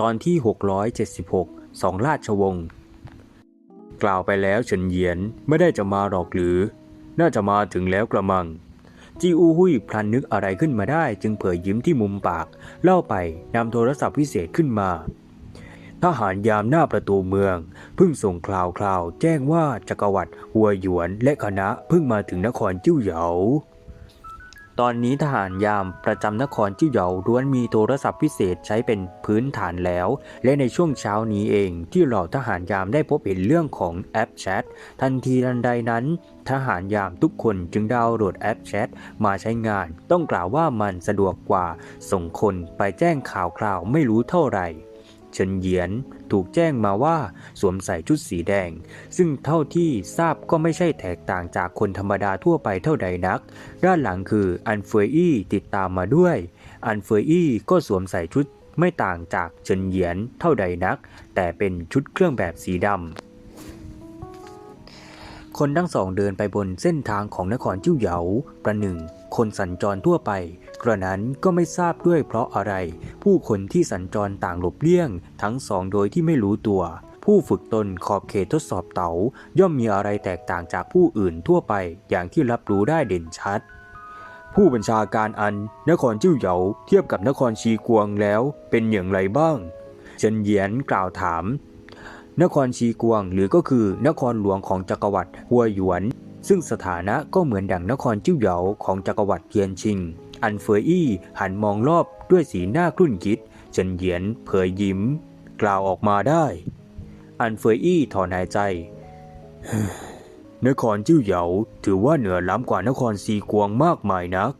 ตอนที่ 676 สองราชวงศ์กล่าวไปแล้วเฉินเหยียนไม่ได้จะมาหรอกหรือ น่าจะมาถึงแล้วกระมัง จีอูหุยพลันนึกอะไรขึ้นมาได้ จึงเผยยิ้มที่มุมปาก เล่าไปนำโทรศัพท์พิเศษขึ้นมา ทหารยามหน้าประตูเมืองเพิ่งส่งคลาวคลาวแจ้งว่าจักรวรรดิหัวหยวนและคณะเพิ่งมาถึงนครจิ้วเหยา ตอนนี้ทหารยามประจำนครจิ้วเหยาล้วนมีโทรศัพท์พิเศษใช้เป็นพื้นฐานแล้ว และในช่วงเช้านี้เองที่เหล่าทหารยามได้พบเห็นเรื่องของแอปแชททันทีทันใดนั้น ทหารยามทุกคนจึงดาวน์โหลดแอปแชทมาใช้งาน ต้องกล่าวว่ามันสะดวกกว่าส่งคนไปแจ้งข่าวคราวไม่รู้เท่าไหร่ เฉินเหยียนถูกแจ้งมาว่าสวมใส่ชุดสีแดง ซึ่งเท่าที่ทราบก็ไม่ใช่แตกต่างจากคนธรรมดาทั่วไปเท่าใดนัก ด้านหลังคืออันเฟยอี้ติดตามมาด้วย อันเฟยอี้ก็สวมใส่ชุดไม่ต่างจากเฉินเหยียนเท่าใดนัก แต่เป็นชุดเครื่องแบบสีดำคนทั้งสองเดินไปบนเส้นทางของนครจิ้วเหยา ประหนึ่ง คนสัญจรทั่วไป กระนั้นก็ไม่ทราบด้วยเพราะอะไร ผู้คนที่สัญจรต่างหลบเลี่ยง ทั้งสองโดยที่ไม่รู้ตัว ผู้ฝึกตนขอบเขตทดสอบเต๋า ย่อมมีอะไรแตกต่างจากผู้อื่นทั่วไปอย่างที่รับรู้ได้เด่นชัด ผู้บัญชาการอัน นครจิ้วเหยาเทียบกับนครชีกวงแล้วเป็นอย่างไรบ้างเฉินเหยียนกล่าวถาม นครชีกวงหรือก็คือนครหลวงของจักรวรรดิหัวหยวน ซึ่งสถานะก็เหมือนดั่งนครจิ้วเหยาของจักรวรรดิเทียนชิง อันเฟยอี้หันมองรอบด้วยสีหน้าครุ่นคิดเฉินเหยียนเผยยิ้ม กล่าวออกมาได้ อันเฟยอี้ถอนหายใจ นครจิ้วเหยาถือว่าเหนือล้ำกว่านครซีกวงมากมายนัก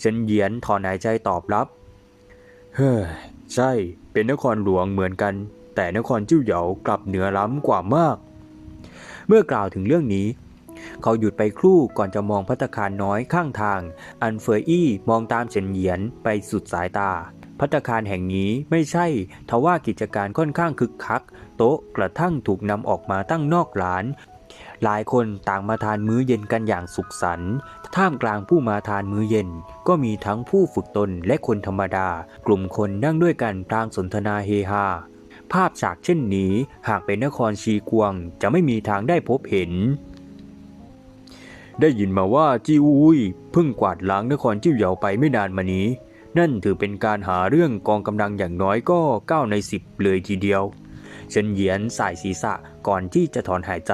เฉินเหยียนถอนหายใจตอบรับ เฮ้ใช่เป็นนครหลวงเหมือนกัน แต่นครจิ้วเหยากลับเหนือล้ำกว่ามาก เมื่อกล่าวถึงเรื่องนี้ เขาหยุดไปครู่ก่อนจะมองพัตตาคารน้อยข้างทาง อันเฟยอี้มองตามเฉินเหยียนไปสุดสายตา พัตตาคารแห่งนี้ไม่ใช่ ทว่ากิจการค่อนข้างคึกคัก โต๊ะกระทั่งถูกนำออกมาตั้งนอกร้าน หลายคนต่างมาทานมื้อเย็นกันอย่างสุขสันต์ท่ามกลางผู้มาทานมื้อเย็น ก็มีทั้งผู้ฝึกตนและคนธรรมดา กลุ่มคนนั่งด้วยกันพลางสนทนาเฮฮาภาพฉากเช่นนี้ หากเป็นนครชีกวงจะไม่มีทางได้พบเห็น ได้ยินมาว่าจีอุยเพิ่งกวาดล้างนครจิ้วเหยาไปไม่นานมานี้ นั่นถือเป็นการหาเรื่องกองกำลังอย่างน้อยก็ 9 ใน 10 เลยทีเดียวเฉินเหยียนสายศีรษะก่อนที่จะถอนหายใจ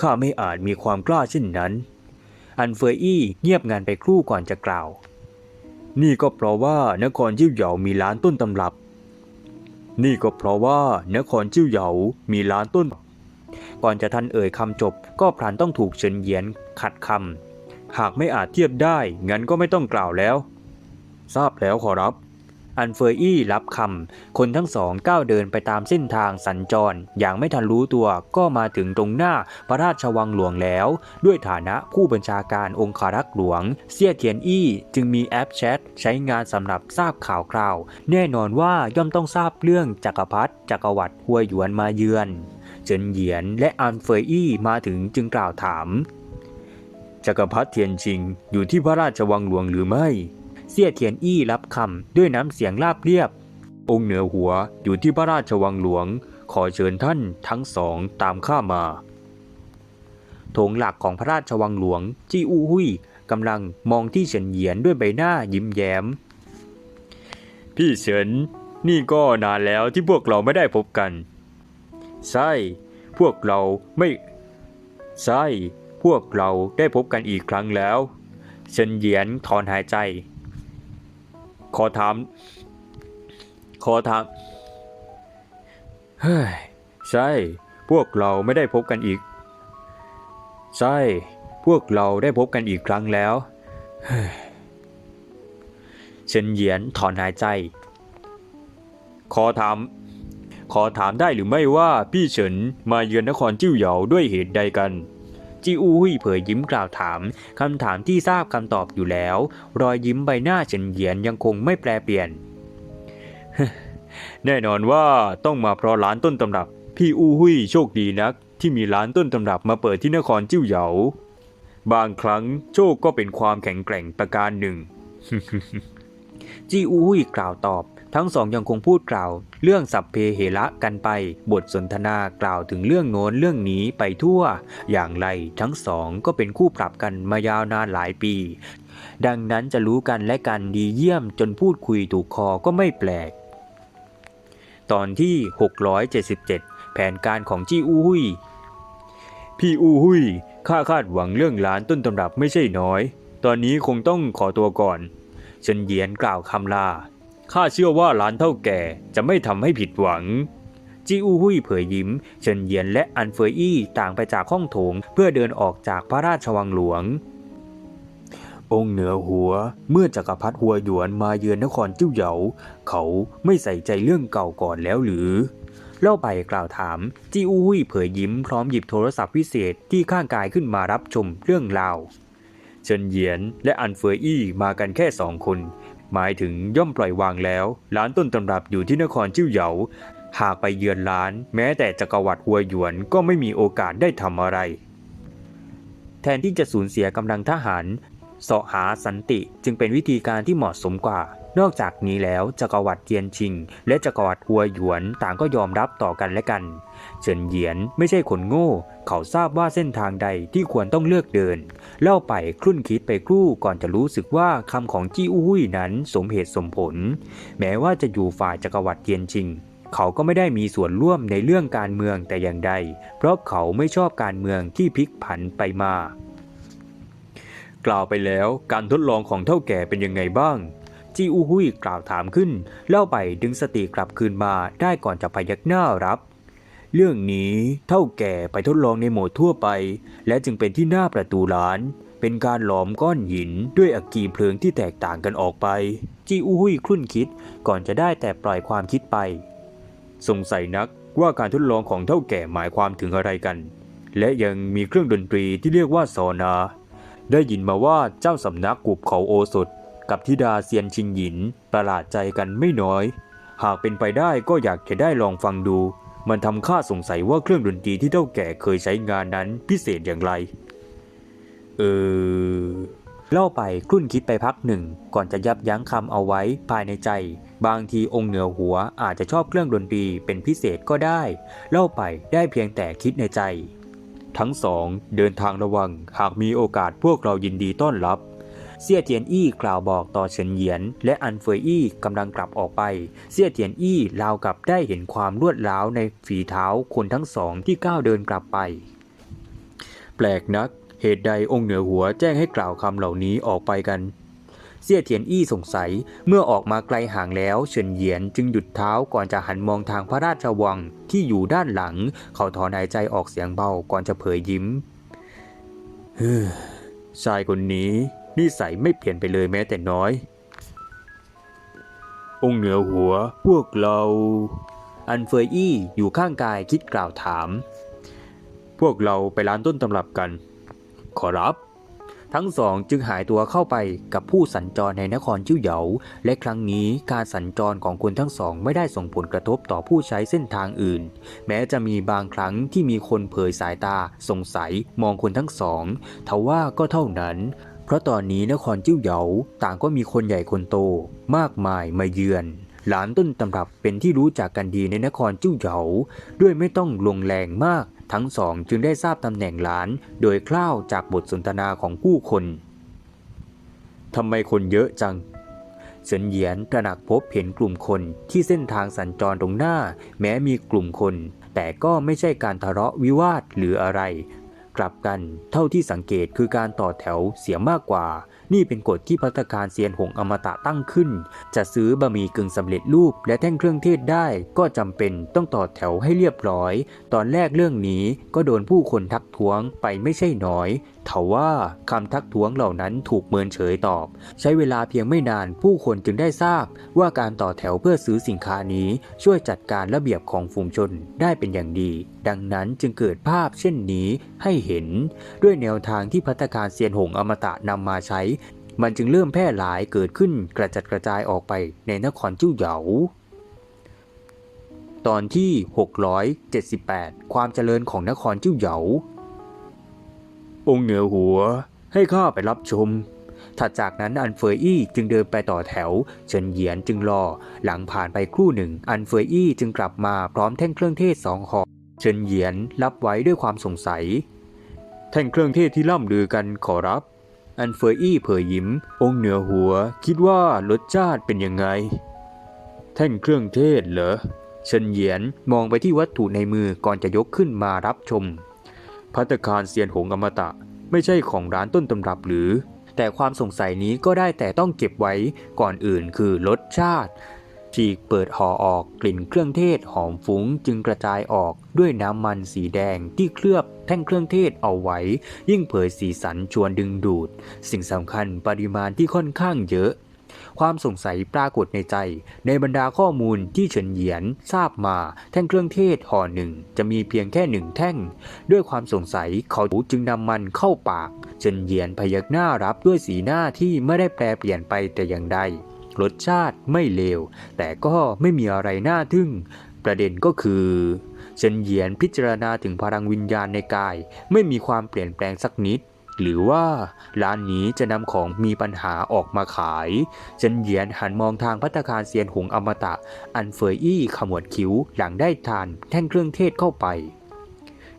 ข้าไม่อาจมีความกล้าเช่นนั้น อันเฟยอี้เงียบงานไปครู่ก่อนจะกล่าว นี่ก็เพราะว่านครจิ้วเหยามีร้านต้นตำรับ นี่ก็เพราะว่านครจิ้วเหยามีร้านต้น ก่อนจะทันเอ่ยคำจบก็พลันต้องถูกเฉินเหยียนขัดคำหากไม่อาจเทียบได้ งั้นก็ไม่ต้องกล่าวแล้ว ทราบแล้วขอรับ อันเฟยอี้รับคำคนทั้งสองก้าวเดินไปตามเส้นทางสัญจร อย่างไม่ทันรู้ตัวก็มาถึงตรงหน้าพระราชวังหลวงแล้ว ด้วยฐานะผู้บัญชาการองคารักษ์หลวง เซี่ยเทียนอี้จึงมีแอปแชทใช้งานสำหรับทราบข่าวคราว แน่นอนว่าย่อมต้องทราบเรื่องจักรพรรดิจักรวรรดิหัวหยวนมาเยือน เจินเหยียนและอันเฟยอี้มาถึงจึงกล่าวถามจักรพรรดิเทียนชิงอยู่ที่พระราชวังหลวงหรือไม่ เสี่ยเทียนอี้รับคำด้วยน้ำเสียงราบเรียบ องค์เหนือหัวอยู่ที่พระราชวังหลวง ขอเชิญท่านทั้งสองตามข้ามาโถงหลักของพระราชวังหลวง จี้อู้หุยกำลังมองที่เฉินเหยียนด้วยใบหน้ายิ้มแย้ม พี่เฉิน นี่ก็นานแล้วที่พวกเราไม่ได้พบกัน ใช่พวกเราไม่ใช่พวกเราได้พบกันอีกครั้งแล้วเฉินเหยียนถอนหายใจ ขอถาม ขอถาม เฮ้ย ใช่ พวกเราไม่ได้พบกันอีก ใช่ พวกเราได้พบกันอีกครั้งแล้วเฮ้ยฉินเหยียนถอนหายใจ ขอถาม ขอถามได้หรือไม่ว่าพี่เฉินมาเยือนนครจิ้วเหยาด้วยเหตุใดกันจีอูหุยเผยยิ้มกล่าวถาม คำถามที่ทราบคำตอบอยู่แล้ว รอยยิ้มใบหน้าเฉินเหยียนยังคงไม่แปรเปลี่ยน แน่นอนว่าต้องมาเพราะร้านต้นตำรับ พี่อูหุยโชคดีนัก ที่มีร้านต้นตำรับมาเปิดที่นครจิ้วเหยา บางครั้งโชคก็เป็นความแข็งแกร่งประการหนึ่งจีอูหุยกล่าวตอบ ทั้งสองยังคงพูดกล่าว เรื่องสัพเพเหระกันไป บทสนทนากล่าวถึงเรื่องโน้นเรื่องนี้ไปทั่ว อย่างไรทั้งสองก็เป็นคู่ปรับกันมายาวนานหลายปี ดังนั้นจะรู้กันและกันดีเยี่ยมจนพูดคุยถูกคอก็ไม่แปลก ตอนที่ 677 แผนการของจี้อูหุยพี่อูหุยข้าคาดหวังเรื่องร้านต้นตำรับไม่ใช่น้อย ตอนนี้คงต้องขอตัวก่อนเฉินเหยียนกล่าวคำลา ข้าเชื่อว่าร้านเท่าแก่จะไม่ทำให้ผิดหวัง จีอูหุยเผยยิ้ม เฉินเยียนและอันเฟยอี้ต่างไปจากห้องโถงเพื่อเดินออกจากพระราชวังหลวง องค์เหนือหัวเมื่อจักรพรรดิหัวหยวนมาเยือนนครจิ้วเหยา เขาไม่ใส่ใจเรื่องเก่าก่อนแล้วหรือเล่าไปกล่าวถาม จีอูหุยเผยยิ้มพร้อมหยิบโทรศัพท์พิเศษที่ข้างกายขึ้นมารับชมเรื่องราวเฉินเยียนและอันเฟยอี้มากันแค่สองคน หมายถึงย่อมปล่อยวางแล้ว ร้านต้นตำรับอยู่ที่นครจิ้วเหยา หากไปเยือนร้าน แม้แต่จักรวรรดิหัวหยวนก็ไม่มีโอกาสได้ทำอะไร แทนที่จะสูญเสียกำลังทหารเสาะหาสันติจึงเป็นวิธีการที่เหมาะสมกว่า นอกจากนี้แล้วจักรวรรดิเจียนชิง และจักรวรรดิหัวหยวนต่างก็ยอมรับต่อกันและกัน เฉินเหยียนไม่ใช่คนโง่ เขาทราบว่าเส้นทางใดที่ควรต้องเลือกเดิน เล่าไปครุ่นคิดไปครู่ก่อนจะรู้สึกว่าคำของจี้อู้หุยนั้นสมเหตุสมผล แม้ว่าจะอยู่ฝ่ายจักรวรรดิเทียนชิง เขาก็ไม่ได้มีส่วนร่วมในเรื่องการเมืองแต่อย่างใด เพราะเขาไม่ชอบการเมืองที่พลิกผันไปมา กล่าวไปแล้วการทดลองของเท่าแก่เป็นยังไงบ้างจีอูหุยกล่าวถามขึ้น เล่าไปดึงสติกลับคืนมาได้ก่อนจะพยักหน้ารับ เรื่องนี้เท่าแก่ไปทดลองในโหมดทั่วไป และจึงเป็นที่หน้าประตูร้าน เป็นการหลอมก้อนหินด้วยอักกีเพลิงที่แตกต่างกันออกไป จีอูหุยครุ่นคิดก่อนจะได้แต่ปล่อยความคิดไป สงสัยนักว่าการทดลองของเท่าแก่หมายความถึงอะไรกัน และยังมีเครื่องดนตรีที่เรียกว่าซอนา ได้ยินมาว่าเจ้าสำนักกุบเขาโอสถ กับธิดาเซียนชิงหยินประหลาดใจกันไม่น้อย หากเป็นไปได้ก็อยากจะได้ลองฟังดู มันทำข้าสงสัยว่าเครื่องดนตรีที่เท่าแก่เคยใช้งานนั้นพิเศษอย่างไร เออ เล่าไปครุ่นคิดไปพักหนึ่ง ก่อนจะยับยั้งคำเอาไว้ภายในใจ บางทีองค์เหนือหัวอาจจะชอบเครื่องดนตรีเป็นพิเศษก็ได้ เล่าไปได้เพียงแต่คิดในใจ ทั้งสองเดินทางระวัง หากมีโอกาสพวกเรายินดีต้อนรับ เสี่ยเทียนอี้กล่าวบอกต่อเฉินเหยียน และอันเฟยอี้กำลังกลับออกไปเสี่ยเทียนอี้ราวกับได้เห็นความรวดร้าวในฝีเท้าคนทั้งสองที่ก้าวเดินกลับไป แปลกนัก เหตุใดองค์เหนือหัวแจ้งให้กล่าวคำเหล่านี้ออกไปกันเสี่ยเทียนอี้สงสัยเมื่อออกมาไกลห่างแล้วเฉินเหยียนจึงหยุดเท้าก่อนจะหันมองทางพระราชวังที่อยู่ด้านหลัง เขาถอนหายใจออกเสียงเบาก่อนจะเผยยิ้มเฮ้อชายคนนี้ นิสัยไม่เปลี่ยนไปเลยแม้แต่น้อย องค์เหนือหัวพวกเรา อันเฟยอี้อยู่ข้างกายคิดกล่าวถาม พวกเราไปร้านต้นตำรับกัน ขอรับ ทั้งสองจึงหายตัวเข้าไปกับผู้สัญจรในนครจิ้วเหยา และครั้งนี้การสัญจรของคนทั้งสองไม่ได้ส่งผลกระทบต่อผู้ใช้เส้นทางอื่น แม้จะมีบางครั้งที่มีคนเผยสายตา สงสัยมองคนทั้งสองทว่าก็เท่านั้น เพราะตอนนี้นครจิ้วเหยาต่างก็มีคนใหญ่คนโต มากมายมาเยือน หลานต้นตำรับเป็นที่รู้จักกันดีในนครจิ้วเหยาด้วยไม่ต้องลงแรงมาก ทั้งสองจึงได้ทราบตำแหน่งหลาน โดยคร่าวจากบทสนทนาของผู้คนทำไมคนเยอะจังเฉินเหยียนตระหนักพบเห็นกลุ่มคนที่เส้นทางสัญจรตรงหน้า แม้มีกลุ่มคน แต่ก็ไม่ใช่การทะเลาะวิวาทหรืออะไร กลับกันเท่าที่สังเกตคือการต่อแถวเสียมากกว่า นี่เป็นกฎที่พัตตาคารเซียนหงอมตะตั้งขึ้น จะซื้อบะหมี่กึ่งสำเร็จรูปและแท่งเครื่องเทศได้ ก็จำเป็นต้องต่อแถวให้เรียบร้อย ตอนแรกเรื่องนี้ก็โดนผู้คนทักท้วงไปไม่ใช่น้อยทว่าคำทักท้วงเหล่านั้นถูกเมินเฉยตอบ ใช้เวลาเพียงไม่นานผู้คนจึงได้ทราบ ว่าการต่อแถวเพื่อซื้อสินค้านี้ช่วยจัดการระเบียบของฝูงชนได้เป็นอย่างดีดังนั้นจึงเกิดภาพเช่นนี้ให้เห็น ด้วยแนวทางที่พัตตาคารเซียนหงอมตะนำมาใช้ มันจึงเริ่มแพร่หลายเกิดขึ้นกระจัดกระจายออกไปในนครจิ้วเหยาตอนที่ 678 ความเจริญของนครจิ้วเหยา องค์เหนือหัวให้ข้าไปรับชม ถัดจากนั้นอันเฟยอี้จึงเดินไปต่อแถว เฉินเหยียนจึงรอ หลังผ่านไปครู่หนึ่ง อันเฟยอี้จึงกลับมาพร้อมแท่งเครื่องเทศสองห่อ เฉินเหยียนรับไว้ด้วยความสงสัย แท่งเครื่องเทศที่ล่ำลือกันขอรับ อันเฟยอี้เผยยิ้ม องเหนือหัว คิดว่ารสชาติเป็นยังไง แท่งเครื่องเทศเหรอเฉินเหยียนมองไปที่วัตถุในมือก่อนจะยกขึ้นมารับชม พัตตาคารเซียนหงอมตะ ไม่ใช่ของร้านต้นตำรับหรือ แต่ความสงสัยนี้ก็ได้แต่ต้องเก็บไว้ก่อนอื่นคือรสชาติ ฉีกเปิดห่อออกกลิ่นเครื่องเทศหอมฟุ้งจึงกระจายออกด้วยน้ำมันสีแดงที่เคลือบแท่งเครื่องเทศเอาไว้ ยิ่งเผยสีสันชวนดึงดูด สิ่งสำคัญปริมาณที่ค่อนข้างเยอะความสงสัยปรากฏในใจ ในบรรดาข้อมูลที่เฉินเหยียนทราบมา แท่งเครื่องเทศห่อหนึ่งจะมีเพียงแค่หนึ่งแท่ง ด้วยความสงสัยเขาจึงนำมันเข้าปากเฉินเหยียนพยักหน้ารับด้วยสีหน้าที่ไม่ได้แปลเปลี่ยนไปแต่อย่างใด รสชาติไม่เลว แต่ก็ไม่มีอะไรน่าทึ่ง ประเด็นก็คือเฉินเหยียนพิจารณาถึงพลังวิญญาณในกาย ไม่มีความเปลี่ยนแปลงสักนิด หรือว่าร้านนี้จะนำของมีปัญหาออกมาขายเฉินเหยียนหันมองทางพัตคารเซียนหงอมตะ อันเฟยอี้ขมวดคิ้วหลังได้ทานแท่งเครื่องเทศเข้าไป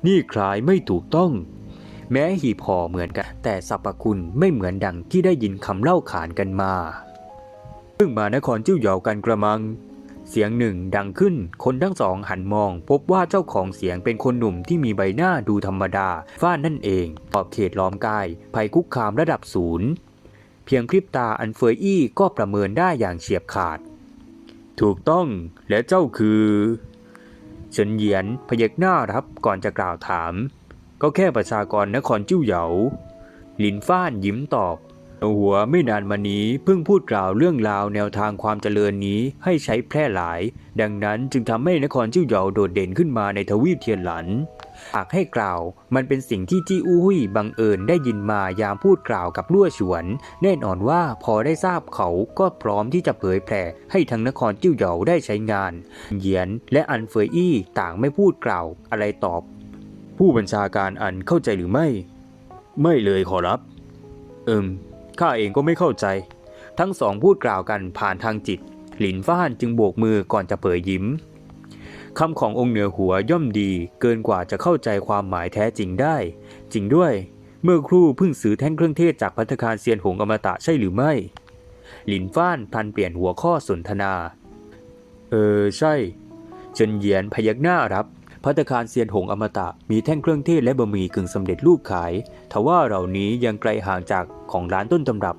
นี่คล้ายไม่ถูกต้องแม้หีบห่อเหมือนกัน แต่สรรพคุณไม่เหมือนดังที่ได้ยินคำเล่าขานกันมา พิ่งมานครจิ้วเหยากันกระมัง เสียงหนึ่งดังขึ้น คนทั้งสองหันมอง พบว่าเจ้าของเสียงเป็นคนหนุ่มที่มีใบหน้าดูธรรมดาฟ้านนั่นเองขอบเขตล้อมกายภัยคุกคามระดับศูนย์เพียงพริบตาอันเฟยอี้ก็ประเมินได้อย่างเฉียบขาด ถูกต้องและเจ้าคือเฉินเหยียนพยักหน้ารับก่อนจะกล่าวถาม ก็แค่ประชากรนครจิ้วเหยาหลินฟ้านยิ้มตอบ หัวไม่นานมานี้เพิ่งพูดกล่าวเรื่องราวแนวทางความเจริญนี้ให้ใช้แพร่หลาย ดังนั้นจึงทำให้นครจิ้วเหยาโดดเด่นขึ้นมาในทวีปเทียนหลันหากให้กล่าว มันเป็นสิ่งที่จี้อู้หุยบังเอิญได้ยินมายามพูดกล่าวกับลั่วฉวน แน่นอนว่าพอได้ทราบเขาก็พร้อมที่จะเผยแผ่ให้ทั้งนครจิ้วเหยาได้ใช้งาน เหยียนและอันเฟยอี้ต่างไม่พูดกล่าวอะไรตอบ ผู้บัญชาการอันเข้าใจหรือไม่ ไม่เลยขอรับ เอิม ข้าเองก็ไม่เข้าใจ ทั้งสองพูดกล่าวกันผ่านทางจิต หลินฟ้านจึงโบกมือก่อนจะเผยยิ้มคำขององค์เหนือหัวย่อมดีเกินกว่าจะเข้าใจความหมายแท้จริงได้ จริงด้วย เมื่อครู่เพิ่งซื้อแท่งเครื่องเทศจากพัตตาคารเซียนหงอมตะใช่หรือไม่ หลินฟ้านพันเปลี่ยนหัวข้อสนทนา เออใช่เฉินเหยียนพยักหน้ารับ พัตคารเซียนหงอมตะมีแท่งเครื่องเทศและบะหมี่กึ่งสำเร็จรูปขาย ทว่าเหล่านี้ยังไกลห่างจากของร้านต้นตำรับ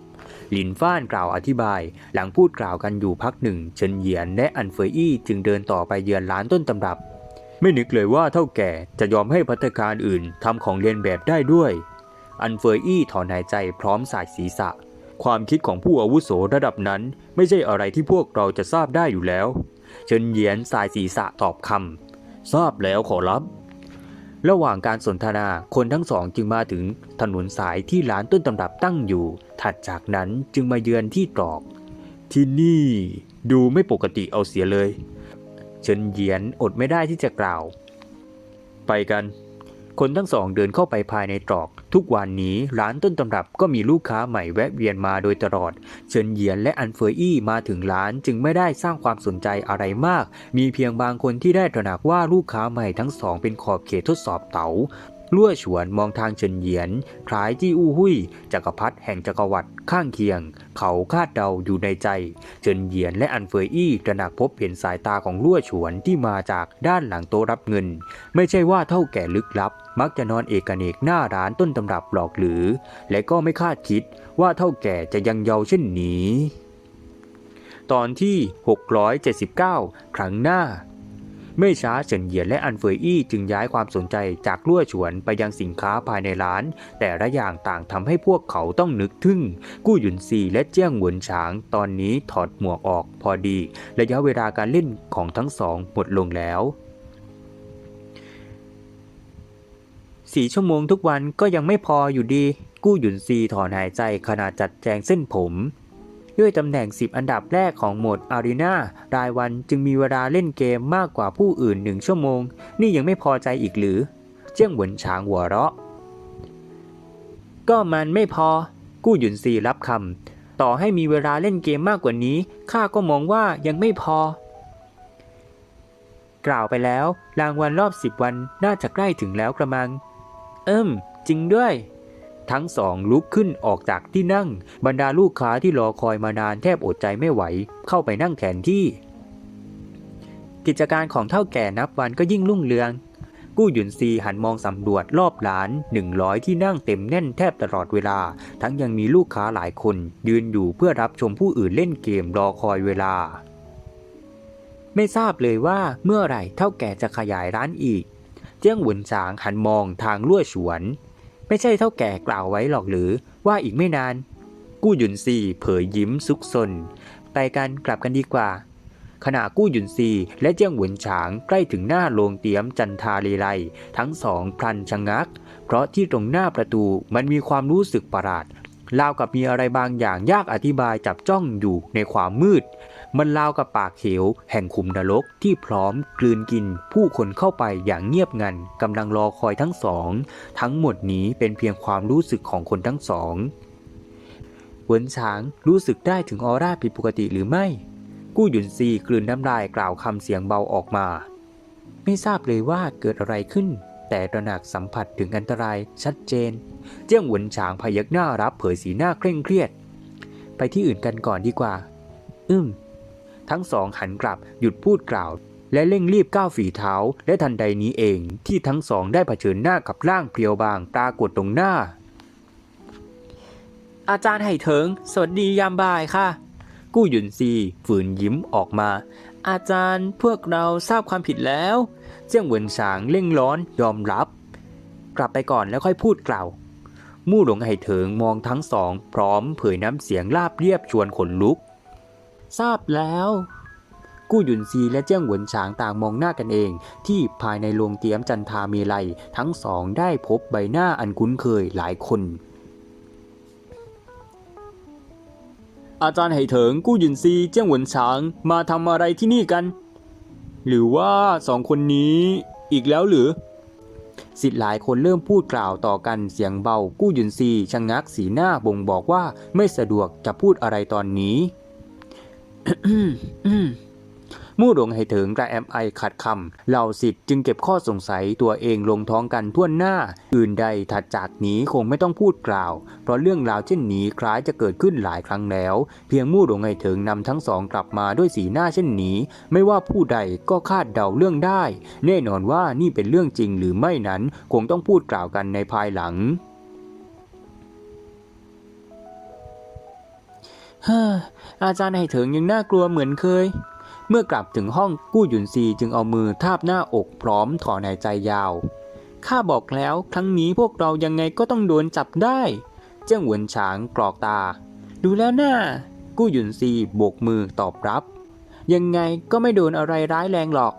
หลินฟ้านกล่าวอธิบาย หลังพูดกล่าวกันอยู่พักหนึ่ง เฉินเหยียนและอันเฟยอี้จึงเดินต่อไปเยือนร้านต้นตำรับ ไม่นึกเลยว่าเท่าแก่จะยอมให้พัตคารอื่นทำของเลียนแบบได้ด้วย อันเฟยอี้ถอนหายใจพร้อมสายศีรษะ ความคิดของผู้อาวุโสระดับนั้น ไม่ใช่อะไรที่พวกเราจะทราบได้อยู่แล้ว เฉินเหยียนสายศีรษะตอบคำ ทราบแล้วขอรับ ระหว่างการสนทนาคนทั้งสองจึงมาถึงถนนสายที่ร้านต้นตำรับตั้งอยู่ ถัดจากนั้นจึงมาเยือนที่ตรอก ที่นี่ดูไม่ปกติเอาเสียเลย เฉินเยียนอดไม่ได้ที่จะกล่าว ไปกัน คนทั้งสองเดินเข้าไปภายในตรอก ทุกวันนี้ร้านต้นตำรับก็มีลูกค้าใหม่แวะเวียนมาโดยตลอด เฉินเหยียนและอันเฟยอี้มาถึงร้านจึงไม่ได้สร้างความสนใจอะไรมาก มีเพียงบางคนที่ได้ตระหนักว่าลูกค้าใหม่ทั้งสองเป็นขอบเขตทดสอบเต๋า ลั่วฉวนมองทางเฉินเหยียนคล้ายจี้อู้หุยจักรพรรดิแห่งจักรวรรดิข้างเคียง เขาคาดเดาอยู่ในใจ เฉินเหยียนและอันเฟยอี้ตระหนักพบเห็นสายตาของลั่วฉวนที่มาจากด้านหลังโต๊ะรับเงิน ไม่ใช่ว่าเท่าแก่ลึกลับ มักจะนอนเอกเนกหน้าร้านต้นตำรับหลอกหรือ และก็ไม่คาดคิดว่าเท่าแก่จะยังเยาว์เช่นนี้ ตอนที่ 679 ครั้งหน้า ไม่ช้าเฉินเหยียนและอันเฟยอี้จึงย้ายความสนใจจากลั่วฉวนไปยังสินค้าภายในร้าน แต่ละอย่างต่างทำให้พวกเขาต้องนึกทึ่ง กู้หยุนซีและเจี้ยงหวนฉางตอนนี้ถอดหมวกออกพอดี ระยะเวลาการเล่นของทั้งสองหมดลงแล้วสี่ชั่วโมงทุกวันก็ยังไม่พออยู่ดี กู้หยุนซีถอนหายใจขณะจัดแจงเส้นผม ด้วยตำแหน่ง 10 อันดับแรกของโหมดอารีนารายวันจึงมีเวลาเล่นเกมมากกว่าผู้อื่นหนึ่งชั่วโมง นี่ยังไม่พอใจอีกหรือ เจี้ยงหวนฉางหัวเราะ ก็มันไม่พอ กู้หยุนซีรับคำต่อให้มีเวลาเล่นเกมมากกว่านี้ข้าก็มองว่ายังไม่พอ กล่าวไปแล้วรางวัลรอบสิบวันน่าจะใกล้ถึงแล้วกระมัง เอิมจริงด้วย ทั้งสองลุกขึ้นออกจากที่นั่ง บรรดาลูกค้าที่รอคอยมานานแทบอดใจไม่ไหว เข้าไปนั่งแทนที่กิจการของเท่าแก่นับวันก็ยิ่งรุ่งเรือง กู้หยุนซีหันมองสำรวจรอบร้าน 100 ที่นั่งเต็มแน่นแทบตลอดเวลา ทั้งยังมีลูกค้าหลายคน ยืนอยู่เพื่อรับชมผู้อื่นเล่นเกมรอคอยเวลา ไม่ทราบเลยว่าเมื่อไหร่เท่าแก่จะขยายร้านอีก เจี้ยงหวนจางหันมองทางลั่วฉวน ไม่ใช่เท่าแก่กล่าวไว้หรอกหรือว่าอีกไม่นาน กู้หยุนซีเผยยิ้มซุกซนไปกันกลับกันดีกว่า ขณะกู้หยุนซีและเจี้ยงหวนฉางใกล้ถึงหน้าโรงเตียมจันทาเลไลทั้งสองพลันชะงัก เพราะที่ตรงหน้าประตูมันมีความรู้สึกประหลาดราวกับมีอะไรบางอย่างยากอธิบายจับจ้องอยู่ในความมืด มันราวกับปากเหวแห่งขุมนรกที่พร้อมกลืนกินผู้คนเข้าไปอย่างเงียบงันกำลังรอคอยทั้งสอง ทั้งหมดนี้เป็นเพียงความรู้สึกของคนทั้งสองเหวินฉางรู้สึกได้ถึงออร่าผิดปกติหรือไม่ กู้หยุนซีกลืนน้ำลายกล่าวคำเสียงเบาออกมา ไม่ทราบเลยว่าเกิดอะไรขึ้น แต่ระหนักสัมผัสถึงอันตรายชัดเจน เจี้ยงหวนฉางพยักหน้ารับเผยสีหน้าเคร่งเครียด ไปที่อื่นกันก่อนดีกว่าอึ้ม ทั้งสองหันกลับหยุดพูดกล่าว และเร่งรีบก้าวฝีเท้า และทันใดนี้เองที่ทั้งสองได้เผชิญหน้ากับร่างเพรียวบางปรากฏตรงหน้า อาจารย์ไห่เถิง สวัสดียามบ่ายค่ะ กู้หยุนซีฝืนยิ้มออกมา อาจารย์พวกเราทราบความผิดแล้ว เจียงเหวินฉางเร่งร้อนยอมรับ กลับไปก่อนแล้วค่อยพูดกล่าวมู่หลงไห่เถิงมองทั้งสอง พร้อมเผยน้ำเสียงราบเรียบชวนขนลุก ทราบแล้ว กู้หยุนซีและเจี้ยงหวนฉางต่างมองหน้ากันเอง ที่ภายในโรงเตียมจันทาเมลัยทั้งสองได้พบใบหน้าอันคุ้นเคยหลายคน อาจารย์ไหเถิงกู้หยุนซีเจี้ยงหวนฉางมาทำอะไรที่นี่กัน หรือว่าสองคนนี้อีกแล้วหรือสิทธิ์หลายคนเริ่มพูดกล่าวต่อกันเสียงเบา กู้หยุนซีชะงงักสีหน้าบ่งบอกว่าไม่สะดวกจะพูดอะไรตอนนี้ มู่หลวงไหเถิงกระแอมไอขัดคำเหล่าสิทธิ์จึงเก็บข้อสงสัยตัวเองลงท้องกันทั่วหน้า อื่นใดถัดจากนี้คงไม่ต้องพูดกล่าว เพราะเรื่องราวเช่นนี้คล้ายจะเกิดขึ้นหลายครั้งแล้ว เพียงมู่หลวงไหเถิงนำทั้งสองกลับมาด้วยสีหน้าเช่นนี้ ไม่ว่าผู้ใดก็คาดเดาเรื่องได้ แน่นอนว่านี่เป็นเรื่องจริงหรือไม่นั้นคงต้องพูดกล่าวกันในภายหลัง ฮ่าอาจารย์ไห่เถิงยังน่ากลัวเหมือนเคย เมื่อกลับถึงห้องกู้หยุนซีจึงเอามือทาบหน้าอกพร้อมถอนหายใจยาว ข้าบอกแล้วครั้งนี้พวกเรายังไงก็ต้องโดนจับได้ เจ้าหวนฉางกรอกตา ดูแล้วน่ากู้หยุนซีโบกมือตอบรับ ยังไงก็ไม่โดนอะไรร้ายแรงหรอก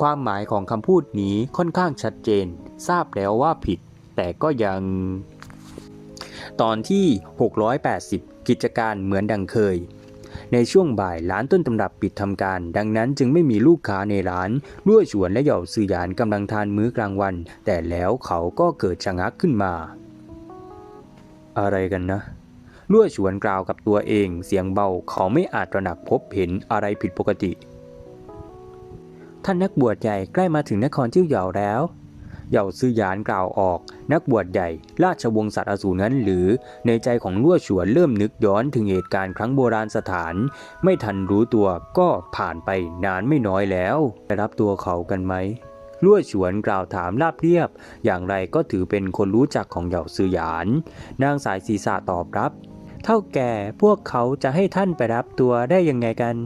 ความหมายของคำพูดนี้ค่อนข้างชัดเจน ทราบแล้วว่าผิด แต่ก็ยัง ตอนที่ 680 กิจการเหมือนดังเคย ในช่วงบ่ายร้านต้นตำรับปิดทำการ ดังนั้นจึงไม่มีลูกค้าในร้านรั่วฉวนและเหย่าซือหยานกำลังทานมื้อกลางวัน แต่แล้วเขาก็เกิดชะงักขึ้นมา อะไรกันนะรั่วฉวนกล่าวกับตัวเอง เสียงเบาเขาไม่อาจตระหนักพบเห็นอะไรผิดปกติ ท่านนักบวชใหญ่ใกล้มาถึงนครจิ้วเหยาแล้ว เหย่าซื่อหยานกล่าวออก นักบวชใหญ่ ราชวงศ์สัตว์อสูรนั้นหรือ ในใจของลั่วฉวนเริ่มนึกย้อนถึงเหตุการณ์ครั้งโบราณสถาน ไม่ทันรู้ตัวก็ผ่านไปนานไม่น้อยแล้วได้รับตัวเขากันไหมลั่วฉวนกล่าวถามราบเรียบ อย่างไรก็ถือเป็นคนรู้จักของเหย่าซื่อหยาน นางสายศีรษะตอบรับ เท่าแก่พวกเขาจะให้ท่านไปรับตัวได้ยังไงกัน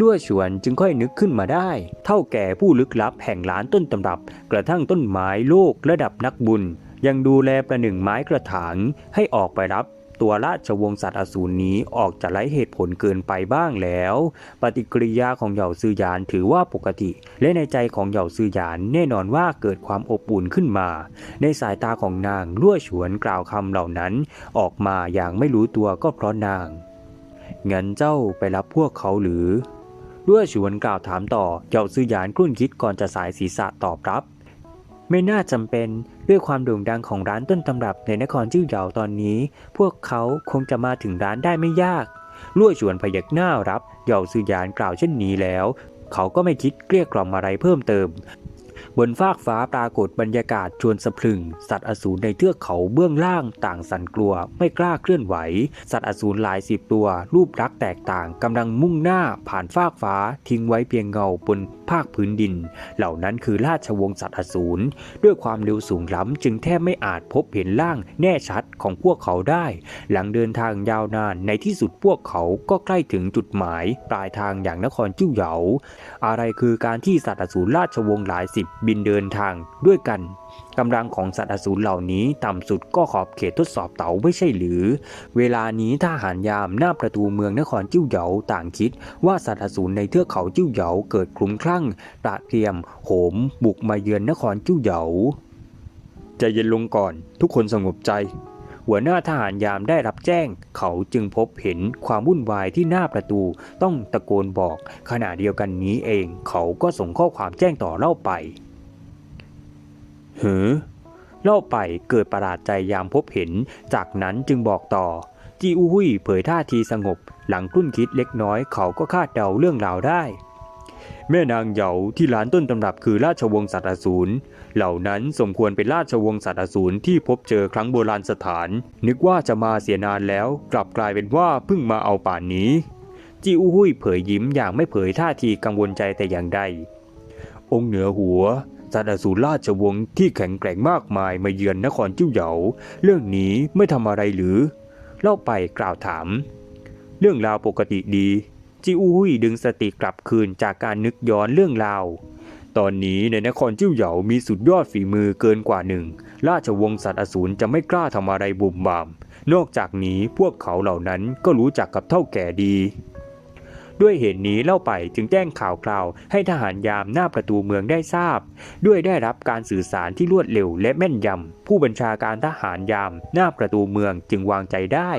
ลั่วฉวนจึงค่อยนึกขึ้นมาได้ เท่าแก่ผู้ลึกลับแห่งร้านต้นตำรับ กระทั่งต้นไม้โลกระดับนักบุญ ยังดูแลประหนึ่งไม้กระถางให้ออกไปรับตัวราชวงศ์สัตว์อสูรนี้ออกจะไร้เหตุผลเกินไปบ้างแล้ว ปฏิกิริยาของเหย่าซือหยานถือว่าปกติ และในใจของเหย่าซือหยานแน่นอนว่าเกิดความอบอุ่นขึ้นมา ในสายตาของนางลั่วฉวนกล่าวคำเหล่านั้น ออกมาอย่างไม่รู้ตัวก็เพราะนาง งั้นเจ้าไปรับพวกเขาหรือ ด้วยฉวนกล่าวถามต่อเหย่าซื่อหยานกลุ้นคิดก่อนจะสายศีรษะตอบรับ ไม่น่าจำเป็นด้วยความโด่งดังของร้านต้นตำรับในนครจิ้วเหยาตอนนี้ พวกเขาคงจะมาถึงร้านได้ไม่ยากลั่วชวนพยักหน้ารับเหยาซื่อหยานกล่าวเช่นนี้แล้ว เขาก็ไม่คิดเกลี้ยกล่อมอะไรเพิ่มเติม บนฟากฟ้าปรากฏบรรยากาศชวนสะพรึง สัตว์อสูรในเทือกเขาเบื้องล่างต่างสั่นกลัว ไม่กล้าเคลื่อนไหว สัตว์อสูรหลายสิบตัว รูปลักษ์แตกต่างกำลังมุ่งหน้าผ่านฟากฟ้าทิ้งไว้เพียงเงาบน ภาคพื้นดิน เหล่านั้นคือราชวงศ์สัตว์อสูรด้วยความเร็วสูงล้ำจึงแทบไม่อาจพบเห็นร่างแน่ชัดของพวกเขาได้ หลังเดินทางยาวนานในที่สุดพวกเขาก็ใกล้ถึงจุดหมาย ปลายทางอย่างนครจิ้วเหยา อะไรคือการที่สัตว์อสูรราชวงศ์หลายสิบบินเดินทางด้วยกัน กำลังของสัตว์อสูรเหล่านี้ต่ำสุดก็ขอบเขตทดสอบเต๋าไม่ใช่หรือ เวลานี้ทหารยามหน้าประตูเมืองนครจิ้วเหยาต่างคิด ว่าสัตว์อสูรในเทือกเขาจิ้วเหยาเกิดคลุ้มคลั่งตระเตรียมโหม บุกมาเยือนนครจิ้วเหยาใจเย็นลงก่อน ทุกคนสงบใจ หัวหน้าทหารยามได้รับแจ้ง เขาจึงพบเห็นความวุ่นวายที่หน้าประตูต้องตะโกนบอก ขณะเดียวกันนี้เอง เขาก็ส่งข้อความแจ้งต่อเล่าไป เหือเล่าไปเกิดประหลาดใจยามพบเห็น จากนั้นจึงบอกต่อ จีอูหุยเผยท่าทีสงบ หลังครุ่นคิดเล็กน้อยเขาก็คาดเดาเรื่องราวได้ แม่นางเหยาที่ร้านต้นตำรับคือราชวงศ์สัตว์สูรเหล่านั้นสมควรเป็นราชวงศ์สัตว์สูรที่พบเจอครั้งโบราณสถาน นึกว่าจะมาเสียนานแล้ว กลับกลายเป็นว่าเพิ่งมาเอาป่านนี้ จีอูหุยเผยยิ้มอย่างไม่เผยท่าทีกังวลใจแต่อย่างใดองค์เหนือหัว สัตว์อสูรราชวงศ์ที่แข็งแกร่งมากมายมาเยือนนครจิ้วเหยา เรื่องนี้ไม่ทำอะไรหรือ เล่าไปกล่าวถาม เรื่องราวปกติดี จิอุยดึงสติกลับคืนจากการนึกย้อนเรื่องราว ตอนนี้ในนครจิ้วเหยามีสุดยอดฝีมือเกินกว่าหนึ่ง ราชวงศ์สัตว์อสูรจะไม่กล้าทำอะไรบุ่มบาม นอกจากนี้พวกเขาเหล่านั้นก็รู้จักกับเท่าแก่ดี ด้วยเหตุนนี้เล่าไปจึงแจ้งข่าวคราวให้ทหารยามหน้าประตูเมืองได้ทราบ ด้วยได้รับการสื่อสารที่รวดเร็วและแม่นยำ ผู้บัญชาการทหารยามหน้าประตูเมืองจึงวางใจได้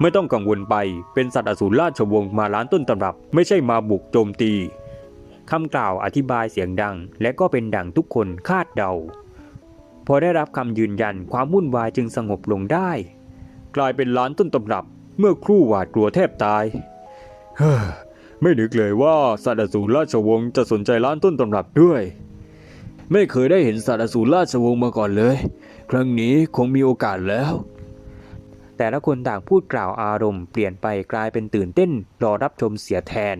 ไม่ต้องกังวลไป เป็นสัตว์อสูรราชวงศ์มาล้านต้นตำรับ ไม่ใช่มาบุกโจมตี คำกล่าวอธิบายเสียงดัง และก็เป็นดังทุกคนคาดเดา พอได้รับคำยืนยันความวุ่นวายจึงสงบลงได้ กลายเป็นล้านต้นตำรับ เมื่อครู่หวาดกลัวแทบตาย เฮ้อ ไม่นึกเลยว่าสัตว์อสูรราชวงศ์จะสนใจล้านต้นตำรับด้วย ไม่เคยได้เห็นสัตว์อสูรราชวงศ์มาก่อนเลย ครั้งนี้คงมีโอกาสแล้ว แต่ละคนต่างพูดกล่าวอารมณ์เปลี่ยนไปกลายเป็นตื่นเต้นรอรับชมเสียแทน